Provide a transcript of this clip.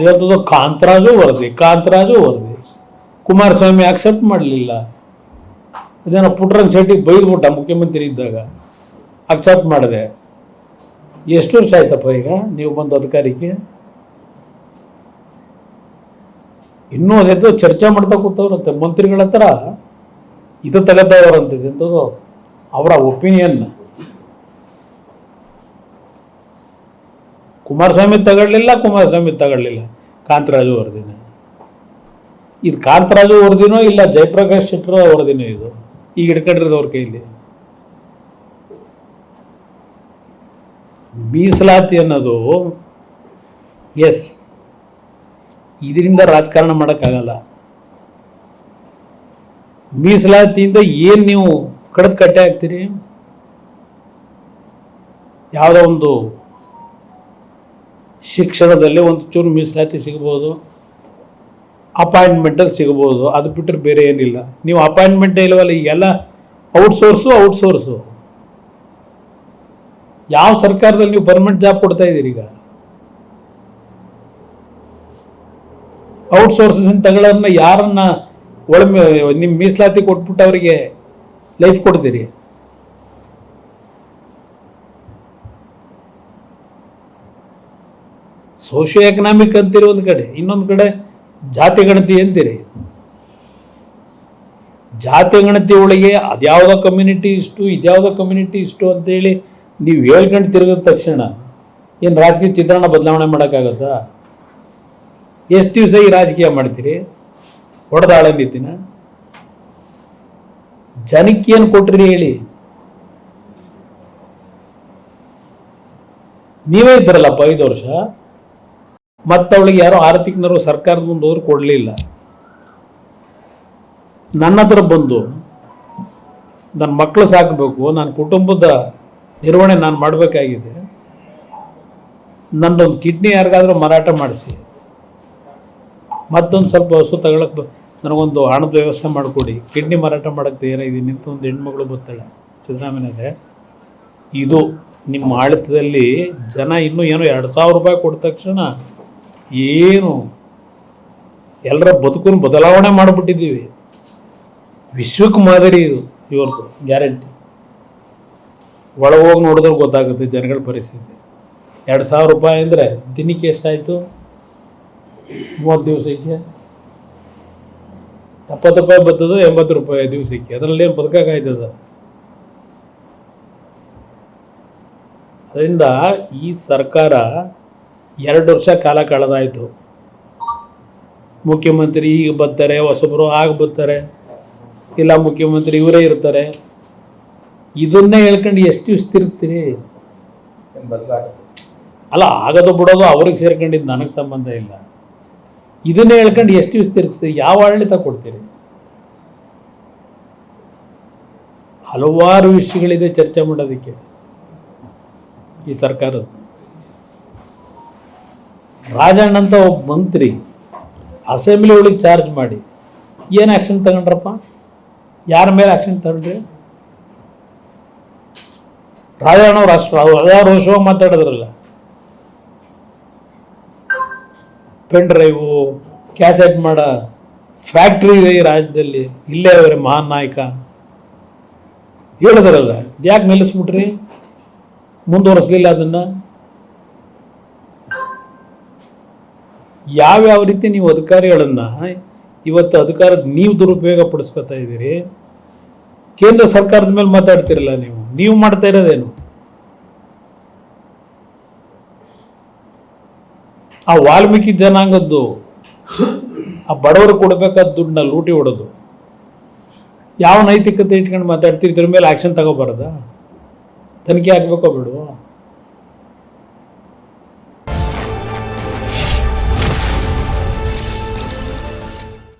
ಇವತ್ತು ಕಾಂತರಾಜು ವರದಿ ಕಾಂತರಾಜು ವರದಿ. ಕುಮಾರಸ್ವಾಮಿ ಅಕ್ಸೆಪ್ಟ್ ಮಾಡಲಿಲ್ಲ. ಇದನ್ನು ಪುಟ್ಟರಂಗ ಶೆಟ್ಟಿಗೆ ಬೈದ್ಬಿಟ್ಟ ಮುಖ್ಯಮಂತ್ರಿ ಇದ್ದಾಗ. ಅಕ್ಸೆಪ್ಟ್ ಮಾಡಿದೆ. ಎಷ್ಟು ವರ್ಷ ಆಯ್ತಪ್ಪ ಈಗ ನೀವು ಬಂದು ಅಧಿಕಾರಿಗೆ ಇನ್ನೂ ಅದೇ ಚರ್ಚೆ ಮಾಡ್ತಾ ಕೂತವ್ರಂತೆ ಮಂತ್ರಿಗಳ ಹತ್ರ ಇದು ಎಂಥದ್ದು ಅವರ ಒಪಿನಿಯನ್ ಕುಮಾರಸ್ವಾಮಿ ತಗೊಳ್ಳಿಲ್ಲ ಕುಮಾರಸ್ವಾಮಿ ತಗೊಳ್ಳಿಲ್ಲ. ಕಾಂತರಾಜು ವರದಿನ ಇದು ಕಾಂತರಾಜು ವರದಿನೋ ಇಲ್ಲ ಜಯಪ್ರಕಾಶ್ ಶೆಟ್ಟರು ವರದಿನೋ ಇದು? ಈಗ ಹಿಡ್ಕೊಂಡಿರೋದವ್ರ ಕೈಲಿ. ಮೀಸಲಾತಿ ಅನ್ನೋದು ಎಸ್ ಇದರಿಂದ ರಾಜಕಾರಣ ಮಾಡೋಕ್ಕಾಗಲ್ಲ. ಮೀಸಲಾತಿಯಿಂದ ಏನು ನೀವು ಕಡ್ದು ಕಟ್ಟೆ ಹಾಕ್ತೀರಿ? ಯಾವುದೋ ಒಂದು ಶಿಕ್ಷಣದಲ್ಲಿ ಒಂದು ಚೂರು ಮೀಸಲಾತಿ ಸಿಗ್ಬೋದು. ಅಪಾಯಿಂಟ್ಮೆಂಟಲ್ಲಿ ಸಿಗ್ಬೋದು. ಅದು ಬಿಟ್ಟರೆ ಬೇರೆ ಏನಿಲ್ಲ. ನೀವು ಅಪಾಯಿಂಟ್ಮೆಂಟೇ ಇಲ್ಲವಲ್ಲ ಈಗೆಲ್ಲ ಔಟ್ಸೋರ್ಸು ಔಟ್ಸೋರ್ಸು ಯಾವ ಸರ್ಕಾರದಲ್ಲಿ ನೀವು ಪರ್ಮನೆಂಟ್ ಜಾಬ್ ಕೊಡ್ತಾ ಇದ್ದೀರಿ ಈಗ? ಔಟ್ಸೋರ್ಸಸ್ ತಗೊಳ್ಳೋದನ್ನ ಯಾರನ್ನ ಒಳ ನಿಮ್ಮ ಮೀಸಲಾತಿ ಕೊಟ್ಬಿಟ್ಟು ಅವರಿಗೆ ಲೈಫ್ ಕೊಡ್ತೀರಿ? ಸೋಷಿಯೋ ಎಕನಾಮಿಕ್ ಅಂತೀರಿ ಒಂದು ಕಡೆ, ಇನ್ನೊಂದು ಕಡೆ ಜಾತಿ ಗಣತಿ ಅಂತೀರಿ. ಜಾತಿ ಗಣತಿ ಒಳಗೆ ಅದ್ಯಾವುದೋ ಕಮ್ಯುನಿಟಿ ಇಷ್ಟು, ಇದ್ಯಾವುದೋ ಕಮ್ಯುನಿಟಿ ಇಷ್ಟು ಅಂತೇಳಿ ನೀವು ಹೇಳ್ಕೊಂಡು ತಿರುಗಿದ ತಕ್ಷಣ ಏನು ರಾಜಕೀಯ ಚಿತ್ರಣ ಬದಲಾವಣೆ ಮಾಡೋಕ್ಕಾಗತ್ತಾ? ಎಷ್ಟು ದಿವಸ ಈ ರಾಜಕೀಯ ಮಾಡ್ತೀರಿ? ಹೊಡೆದಾಳ ನೀತಿನ ಜನಕ್ಕೆ ಏನು ಕೊಟ್ರಿ ಹೇಳಿ? ನೀವೇ ಇದ್ರಲ್ಲಪ್ಪ ಐದು ವರ್ಷ. ಮತ್ತೆ ಅವಳಿಗೆ ಯಾರೋ ಆರ್ಥಿಕನರು ಸರ್ಕಾರದ ಮುಂದೆ ಹೋದ್ರು ಕೊಡಲಿಲ್ಲ. ನನ್ನ ಹತ್ರ ಬಂದು, ನನ್ನ ಮಕ್ಕಳು ಸಾಕಬೇಕು, ನನ್ನ ಕುಟುಂಬದ ನಿರ್ವಹಣೆ ನಾನು ಮಾಡಬೇಕಾಗಿದೆ. ನನ್ನೊಂದು ಕಿಡ್ನಿ ಯಾರಿಗಾದರೂ ಮಾರಾಟ ಮಾಡಿಸಿ. ಮತ್ತೊಂದು ಸ್ವಲ್ಪ ವಸ್ತು ತಗೊಳಕ್ ಬ- ನನಗೊಂದು ಹಣದ ವ್ಯವಸ್ಥೆ ಮಾಡಿಕೊಡಿ. ಕಿಡ್ನಿ ಮಾರಾಟ ಮಾಡೋಕ್ಕೆ ತಯಾರಾಗಿದ್ದೀನಿ ಅಂತ ಒಂದು ಹೆಣ್ಮಗಳು ಬರ್ತಾಳೆ ಇದೆ ಇದು ನಿಮ್ಮ ಆಡಳಿತದಲ್ಲಿ ಜನ ಇನ್ನೂ ಏನೋ ಎರಡು ಸಾವಿರ ರೂಪಾಯಿ ಕೊಟ್ಟ ತಕ್ಷಣ ಏನು? ಎಲ್ಲರ ಬದುಕನ್ನು ಬದಲಾವಣೆ ಮಾಡಿಬಿಟ್ಟಿದ್ದೀವಿ. ವಿಶ್ವಕ್ಕೆ ಮಾದರಿ ಇದು ಇವ್ರದ್ದು ಗ್ಯಾರಂಟಿ. ಒಳಗೆ ಹೋಗಿ ನೋಡಿದ್ರೆ ಗೊತ್ತಾಗುತ್ತೆ ಜನಗಳ ಪರಿಸ್ಥಿತಿ. ಎರಡು ಸಾವಿರ ರೂಪಾಯಿ ಅಂದರೆ ದಿನಕ್ಕೆ ಎಷ್ಟಾಯಿತು? ಮೂವತ್ತು ದಿವಸಕ್ಕೆ. ಎಪ್ಪತ್ತು ರೂಪಾಯಿ ಬರ್ತದೆ ಎಂಬತ್ತು ರೂಪಾಯಿ ದಿವಸಕ್ಕೆ. ಅದರಲ್ಲಿ ಏನು ಬದುಕಾಗ್ತದ ಅದರಿಂದ ಈ ಸರ್ಕಾರ ಎರಡು ವರ್ಷ ಕಾಲ ಕಳೆದಾಯಿತು. ಮುಖ್ಯಮಂತ್ರಿ ಈಗ ಬರ್ತಾರೆ, ಹೊಸಬ್ರು ಆಗ ಬರ್ತಾರೆ, ಇಲ್ಲ ಮುಖ್ಯಮಂತ್ರಿ ಇವರೇ ಇರ್ತಾರೆ. ಇದನ್ನೇ ಹೇಳ್ಕೊಂಡು ಎಷ್ಟು ದಿವಸ ಅಲ್ಲ, ಆಗೋದು ಬಿಡೋದು ಅವ್ರಿಗೆ ಸೇರ್ಕೊಂಡಿದ್ದು ನನಗೆ ಸಂಬಂಧ ಇಲ್ಲ. ಇದನ್ನೇ ಹೇಳ್ಕೊಂಡು ಎಷ್ಟು ದಿವಸ ತಿರುಗಿಸ್ತೀರಿ ಯಾವ ಆಡಳಿತ ಕೊಡ್ತೀರಿ? ಹಲವಾರು ವಿಷಯಗಳಿದೆ ಚರ್ಚೆ ಮಾಡೋದಕ್ಕೆ ಈ ಸರ್ಕಾರದ ರಾಜಣ್ಣ ಅಂತ ಒಬ್ಬ ಮಂತ್ರಿ ಅಸೆಂಬ್ಲಿ ಒಳಗೆ ಚಾರ್ಜ್ ಮಾಡಿ, ಏನು ಆ್ಯಕ್ಷನ್ ತಗೊಂಡ್ರಪ್ಪ? ಯಾರ ಮೇಲೆ ಆ್ಯಕ್ಷನ್ ತಗೊಂಡ್ರಿ? ರಾಜಣ್ಣ ಅವ್ರು ಅಷ್ಟು ಹಲವಾರು ವರ್ಷವಾಗಿ ಮಾತಾಡಿದ್ರಲ್ಲ. ಪೆನ್ ಡ್ರೈವು ಕ್ಯಾಸೆಟ್ ಮಾಡ ಫ್ಯಾಕ್ಟ್ರಿ ಇದೆ ಈ ರಾಜ್ಯದಲ್ಲಿ, ಇಲ್ಲೇ ಅವರೇ ಮಹಾನ್ ನಾಯಕ. ಹೇಳಿದ್ರಲ್ಲ, ಯಾಕೆ ನಿಲ್ಲಿಸ್ಬಿಟ್ರಿ? ಮುಂದುವರಿಸ್ಲಿಲ್ಲ ಅದನ್ನು? ಯಾವ್ಯಾವ ರೀತಿ ನೀವು ಅಧಿಕಾರಿಗಳನ್ನು ಇವತ್ತು ಅಧಿಕಾರದ ನೀವು ದುರುಪಯೋಗ ಪಡಿಸ್ಕೊತಾ ಇದ್ದೀರಿ? ಕೇಂದ್ರ ಸರ್ಕಾರದ ಮೇಲೆ ಮಾತಾಡ್ತಿರಲ್ಲ ನೀವು? ನೀವು ಮಾಡ್ತಾ ಇರೋದೇನು? ಆ ವಾಲ್ಮೀಕಿ ಜನಾಂಗದ್ದು, ಆ ಬಡವರು ಕೊಡಬೇಕಾದ ದುಡ್ಡನ್ನ ಲೂಟಿ ಹೊಡೋದು. ಯಾವ ನೈತಿಕತೆ ಇಟ್ಕೊಂಡು ಮಾತಾಡ್ತೀರಿ? ಇದ್ರ ಮೇಲೆ ಆ್ಯಕ್ಷನ್ ತಗೋಬಾರ್ದಾ? ತನಿಖೆ ಆಗಬೇಕೋ ಬೇಡವೋ